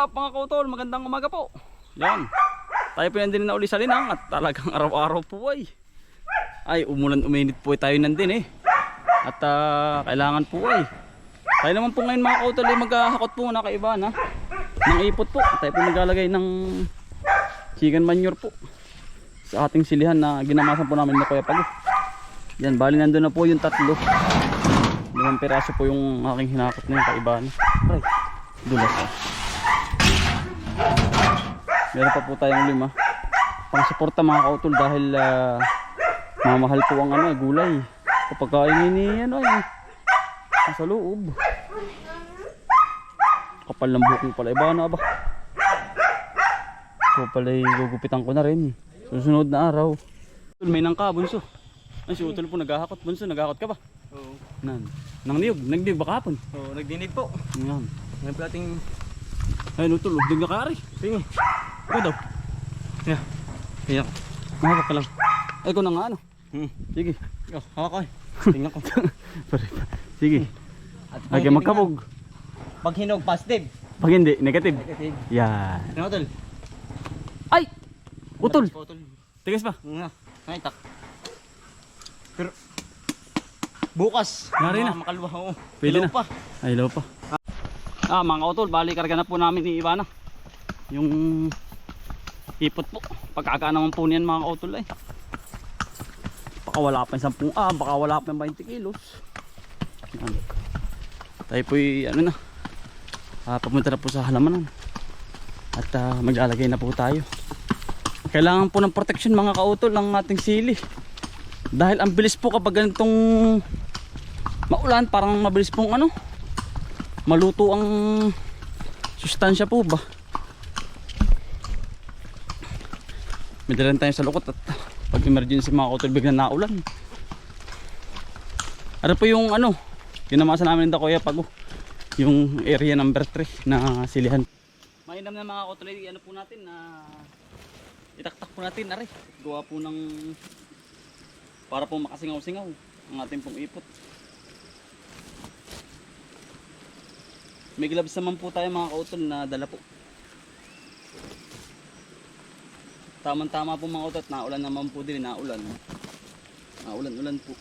up mga kautol? Magandang umaga po. Yan. Tayo po nandun na uli sa linang at talagang araw-araw po ay. Ay, umulan uminit po tayo nandun eh. At ah, kailangan po ay. Tayo naman po ngayon mga kautol ay maghahakot po na kaiba na. Ng ipot po. Tayo po naglalagay ng chicken manure po. Sa ating silihan na ginamasan po namin na Kuya Pag. Yan, bali nandun na po yung tatlo. Limang piraso po yung aking hinakot na yung kaibahan. Ay, dulas ah. Meron pa po tayong lima. Pang suporta mga kautol dahil ah, mamahal po ang ano, eh, gulay. Kapag kainin ni ano ay nasa loob. Kapal ng bukong pala. Iba na ba? So pala gugupitan ko na rin. Susunod na araw. May nangka, bunso. Ay, si Utol po naghahakot. Bunso, naghahakot ka ba? Oo. Nan. Nang niyog. Nagdiog ba kahapon? Oo, nagdinig po. Yan. Ngayon po ating... Ay, Utol. Ugdig na kari. Sige. Ikaw daw. Yeah. Kaya ko. Mahawak ka lang. Ay, ko na nga ano. Hmm. Sige. Oh, hawak ko eh. Tingnan ko. Pare pa. Sige. At Ay, kayo magkabog. Pag hinog, positive. Pag hindi, negative. Negative. Yan. Ano tol? Ay! Utol! Utol. Tigas pa. Nga. Ay, tak. Pero... Bukas. Yari na. Makalwa. Oo. Pwede Ilaw na. pa. Ay, ilaw pa. Ah, mga utol, bali karga na po namin ni Ivana. Yung ipot po. Pagkaka naman po niyan mga utol ay. Baka wala pa yung 10 ah, baka wala pa yung 20 kilos. Yan. Tayo po ano na. Ah, papunta na po sa halamanan. At ah, maglalagay na po tayo. Kailangan po ng protection mga kautol ng ating sili. Dahil ang bilis po kapag ganitong maulan, parang mabilis pong ano, maluto ang sustansya po ba. May dalan tayo sa lukot at pag emergency mga kautol biglang naulan. Ano po yung ano, ginamasa namin ng Dakoya Pago. Yung area number 3 na silihan. Mainam na mga kautol, ano po natin na itaktak po natin, ari. Gawa po ng para po makasingaw-singaw ang ating pong ipot. May gloves naman po tayo mga kautol na dala po. Tamang-tama po mga kautot, naulan naman po din, naulan. Naulan-ulan po.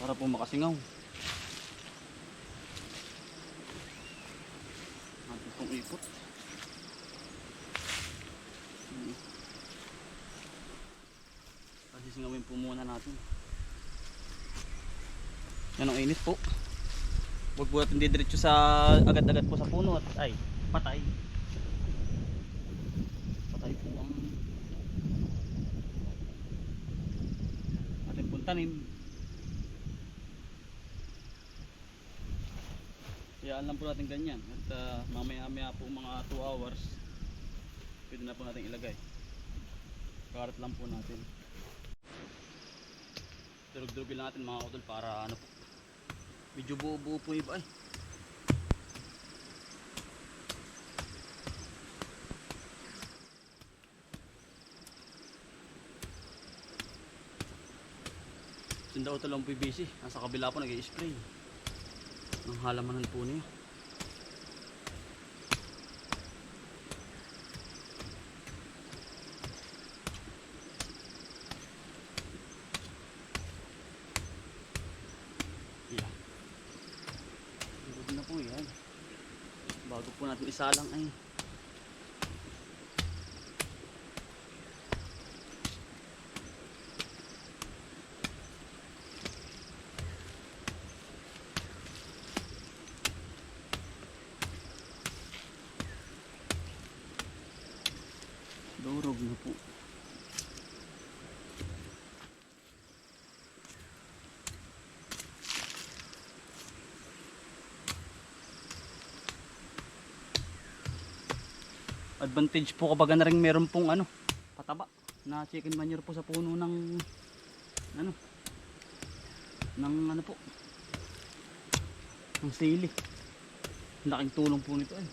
Para po makasingaw. Natin pong ipot. Hmm. Kasi singawin po muna natin. Yan ang init po. Huwag po natin didiretso sa agad-agad po sa puno at ay patay. Patay po ang ating pong tanim. Hayaan lang po natin ganyan at ah, mamaya-maya po mga 2 hours pwede na po natin ilagay. Karat lang po natin. Durug-durugin natin mga utol para ano po. Medyo buo-buo po iba eh. Po yung busy. Nasa kabila po nag-i-spray. Ang halamanan po niya. Yeah. Huwag na po yan. Natin isalang ay. Durog na po. Advantage po kapag na rin meron pong ano pataba na chicken manure po sa puno ng ano ng ano po ng sili Laking tulong po nito ay.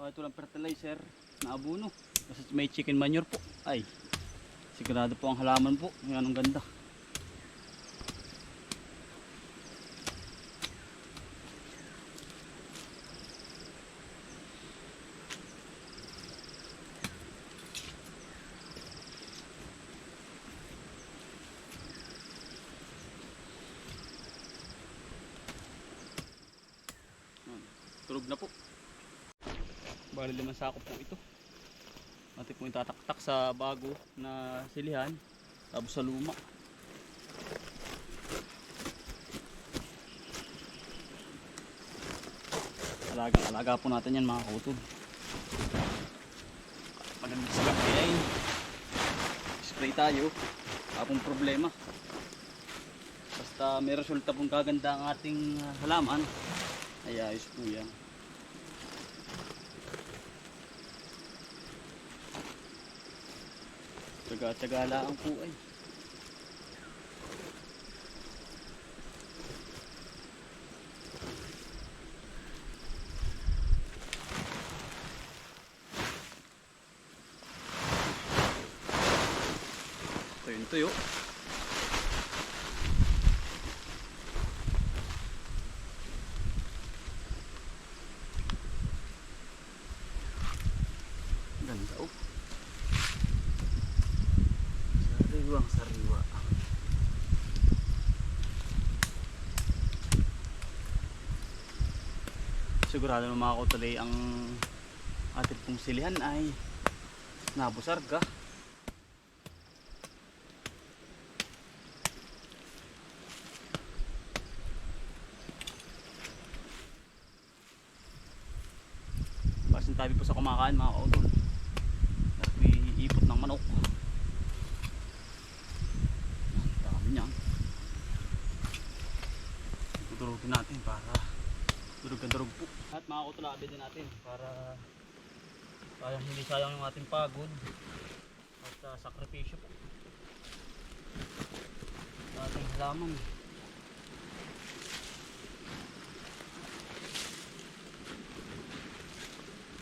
Oh, ito lang fertilizer na abono. Kasi may chicken manure po. Ay, sigurado po ang halaman po. Yan ang ganda. Turog na po. Bali limang sako po ito. Natin po itataktak sa bago na silihan. Tapos sa luma. Alaga, alaga po natin yan mga kautod. Magandang gabi ay spray tayo. Apong problema. Basta may resulta pong kaganda ang ating halaman. Ay ayos po yan. Tsaga-tsaga lang po ay. Ito yung tuyo. Ganda oh. Sariwang sariwa. Sigurado na mga kautalay ang ating pong silihan ay nabusarga. Pasintabi po sa kumakain mga kautol. At may ipot ng manok. Ang dami niyan. Tudurugin natin para durug na durug po. At abin din natin para para hindi sayang yung ating pagod at uh, sakripisyo po. Sa ating halaman.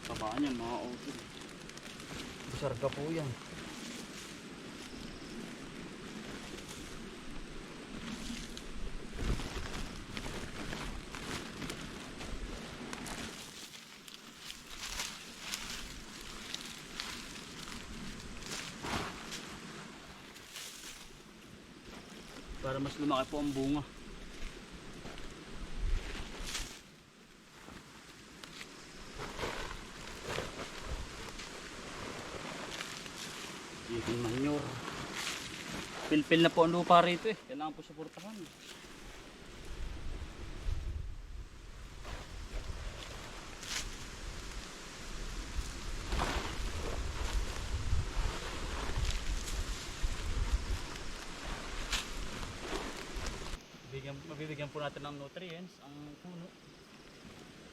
Kabaan yan mga kautol. Busarga po yan. Para mas lumaki po ang bunga. Chicken manure. Pilpil na po ang lupa rito eh. Kailangan po suportahan. Mabibigyan po natin ng nutrients ang puno.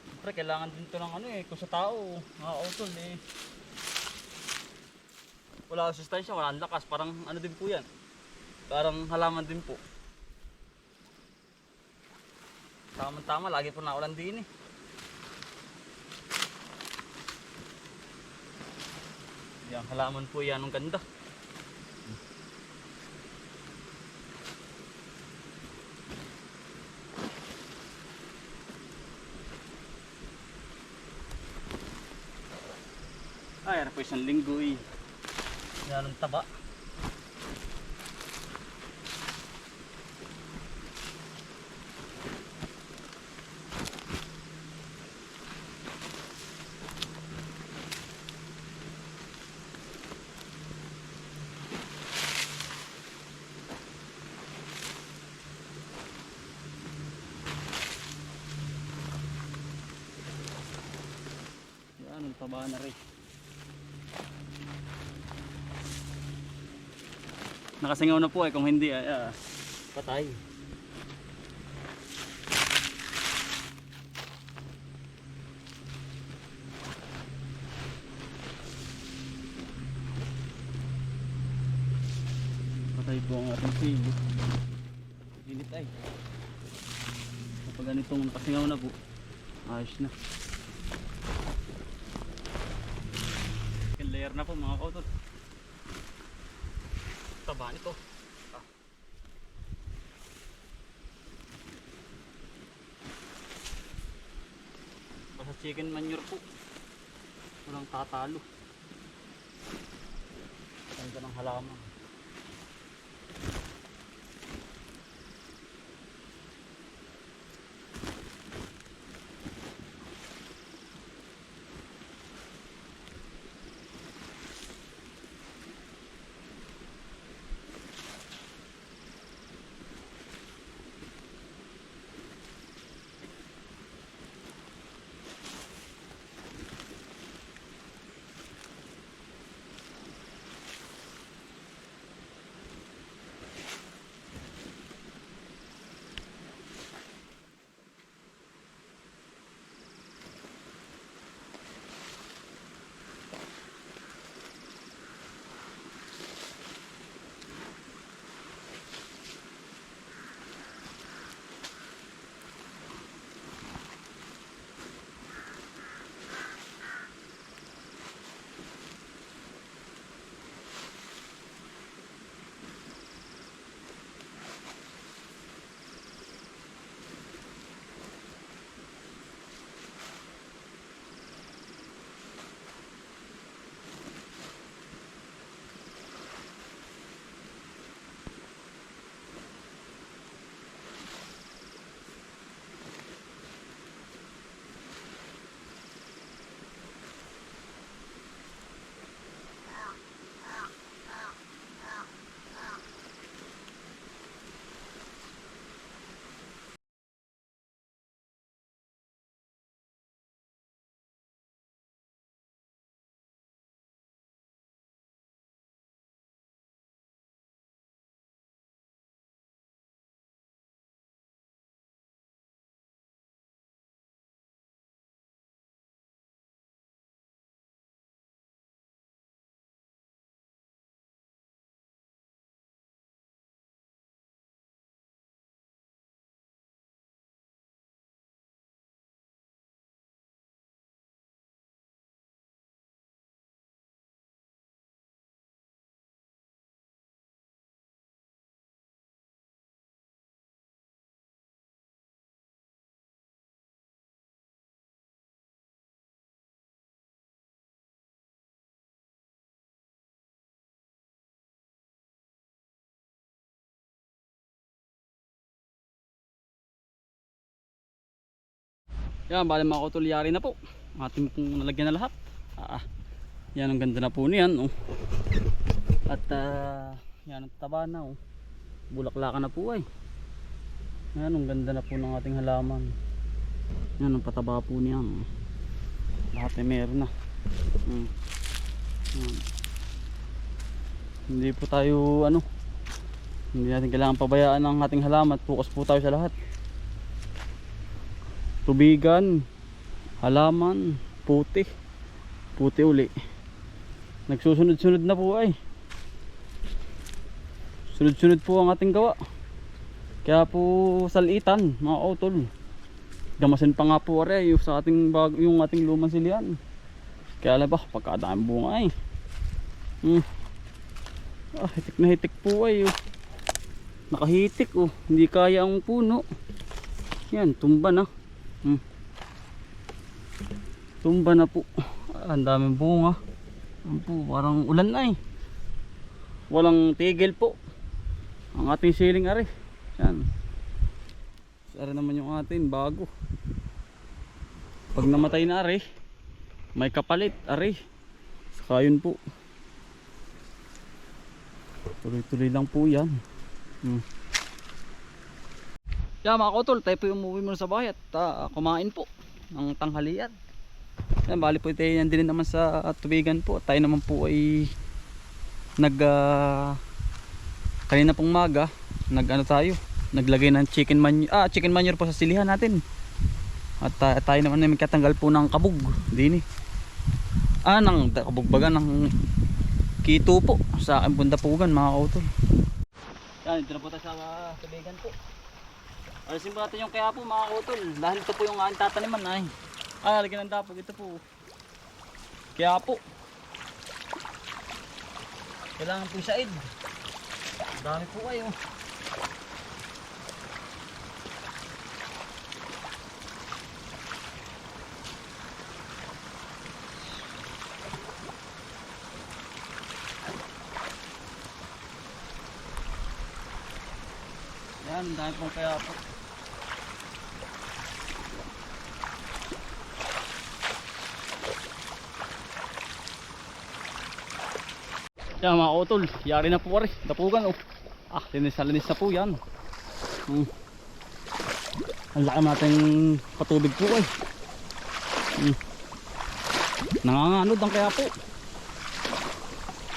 Siyempre, kailangan din to ng ano eh. Kung sa tao, mga utol eh. Wala sustansya, wala lakas. Parang ano din po yan. Parang halaman din po. Tama-tama, lagi po naulan din eh. Yan, halaman po yan. Ang ganda. Po isang linggo eh. Yan taba. Yan ang taba na rin. Nakasingaw na po eh, kung hindi ay ah, patay. Patay po ang ating sili. Init ay. Pag ganitong nakasingaw na po, ayos na. Layer na po mga kautol. Taba nito. Ah. Basta chicken manure po. Walang tatalo. Ganda ng halaman. Yan, bali mga kutulyari na po. Ating pong nalagyan na lahat. Ah, ah. yan ang ganda na po niyan. Oh. At ah, yan ang taba na. Oh. Bulaklakan na po ay. Yan ang ganda na po ng ating halaman. Yan ang pataba po niyan. Oh. Lahat ay meron na. Hmm. Yan. Hindi po tayo ano. Hindi natin kailangan pabayaan ang ating halaman. Focus po tayo sa lahat tubigan, halaman, puti. Puti uli. Nagsusunod-sunod na po ay. Sunod-sunod po ang ating gawa. Kaya po salitan, mga utol. Gamasin pa nga po are yung sa ating bag, yung ating lumang silian. Kaya alam ba, pagkadaan bunga ay. Hmm. Ah, hitik na hitik po ay. Oh. Nakahitik oh. Hindi kaya ang puno. Yan, tumba na. Tumba na po. Ang daming bunga. Ano po, parang ulan na eh. Walang tigil po. Ang ating ceiling are. Yan. Sara naman yung atin, bago. Pag namatay na are, may kapalit are. Saka yun po. Tuloy-tuloy lang po yan. Hmm. Yan mga kotol, tayo po umuwi muna sa bahay at ah, kumain po ng tanghalian. Yan, bali po tayo yan din naman sa tubigan po. Tayo naman po ay nag ah, kanina pong maga, nag ano tayo, naglagay ng chicken manure, ah chicken manure po sa silihan natin. At ah, tayo naman ay magkatanggal po ng kabog, din eh. Ah, ng kabog baga ng kito po sa pundapugan mga kotol. Yan, dito na po tayo sa tubigan po. Alisin po natin yung kaya po mga utol. Dahil ito po yung aking tataniman ay. Ah, lagyan ng dapog. Ito po. Kaya po. Kailangan po sa id. Dami po kayo. Yan, dami pong kaya po. Yan mga utol, yari na po pare, dapugan oh. Ah, linis na linis na po yan. Hmm. Ang laki natin patubig po eh. Hmm. Nanganganod ang kaya po.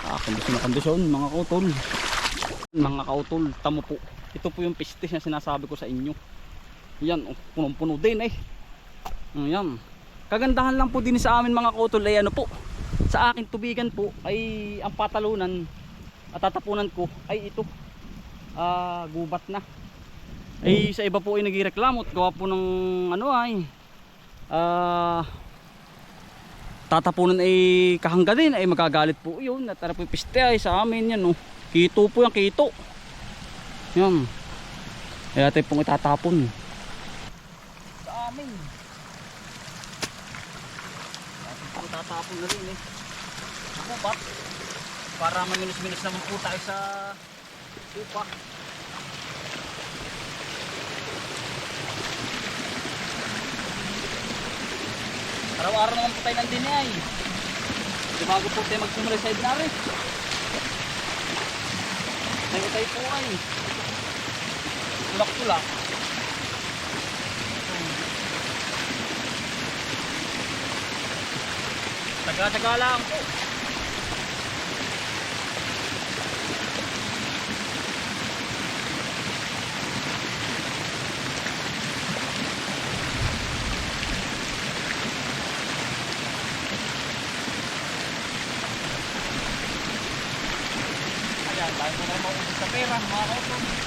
Ah, kondisyon na kondisyon mga kautol. Mga kautol, tamo po. Ito po yung pistis na sinasabi ko sa inyo. Yan, oh, punong-puno din eh. Ayan. Kagandahan lang po din sa amin mga kautol ay ano po. Sa akin tubigan po ay ang patalunan at tatapunan ko ay ito. Ah, gubat na. Ay sa iba po ay nagreklamo at gawa po ng ano ay ah tatapunan ay kahangga din ay magagalit po yun at po yung piste ay sa amin yan oh. Kito po yan, kito. Yan. Kaya tayo pong itatapon. Sa amin. Itatapon na rin eh. Ba? Para maminis-minis naman po tayo sa upa. Araw-araw naman po tayo nandini ay. Di bago po tayo magsimula sa idnari. Tayo tayo po ay. Tulak-tulak. Taga-taga lang po. Ayan, tayo mo na maubos sa pera, mga kauton.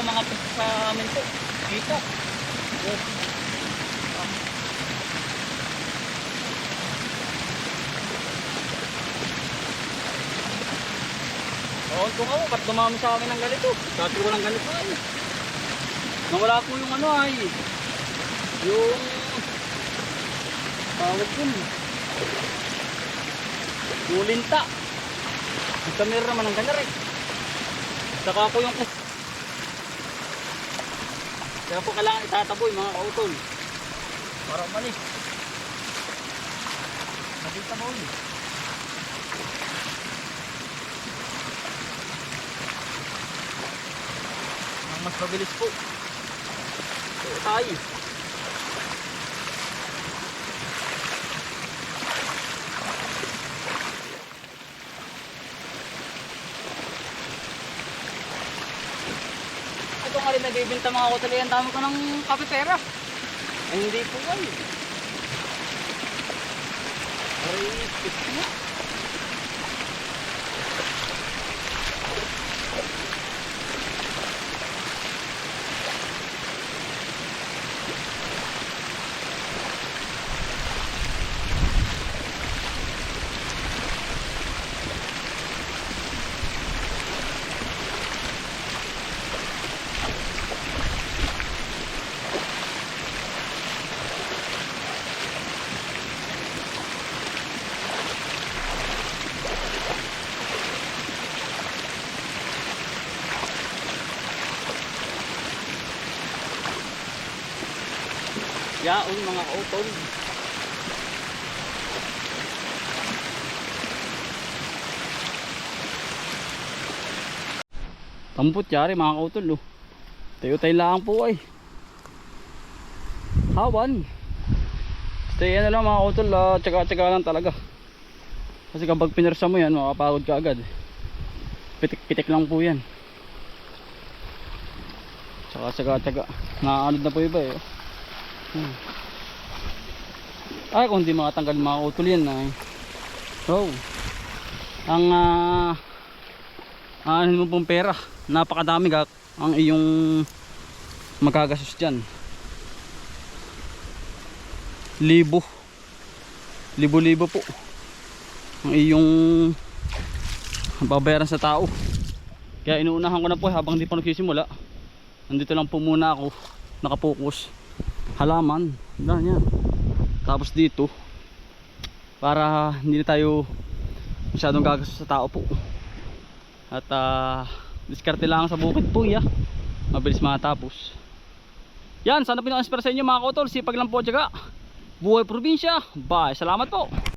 Ang mga sa amin po. Dito. Oh. Oo, kung ako, ba't dumami sa amin ng ganito? Dati ko ng ganito ay. Nawala po yung ano ay. Yung... Tawag yun. Yung linta. Ang kamera naman ng ganito eh. Saka ko yung... Kaya po kailangan itataboy mga kautol. Para umalis. Nakita mo. Ang mas mabilis po. Ito tayo. Nagbibinta mga kutali. Ang dami ko ng kape pera. Ay hindi po ay. Ay, ito. Yaon mga kautol. Tampot yari mga kautol oh. Tayo tayo lang po ay. Hawan. Stay na lang mga kautol. Uh, tsaga-tsaga lang talaga. Kasi kapag pinirsa mo yan, makapagod ka agad. Pitik-pitik lang po yan. Tsaka tsaga-tsaga. Nakaanod na po iba eh. oh. Hmm. Ay, kung di makatanggal mga utol yan ay. So, ang ah ano mo pong pera, napakadami gak ang iyong magagastos dyan. Libo. Libo-libo po. Ang iyong babayaran sa tao. Kaya inuunahan ko na po habang di pa nagsisimula. Nandito lang po muna ako nakapokus. Halaman. Yan yan. Tapos dito para hindi na tayo masyadong gagastos sa tao po. At ah diskarte lang sa bukid po ya. Mabilis matapos. Yan, sana pinaka-inspire sa inyo mga kotol. Sipag lang po at. Buhay probinsya. Bye. Salamat po.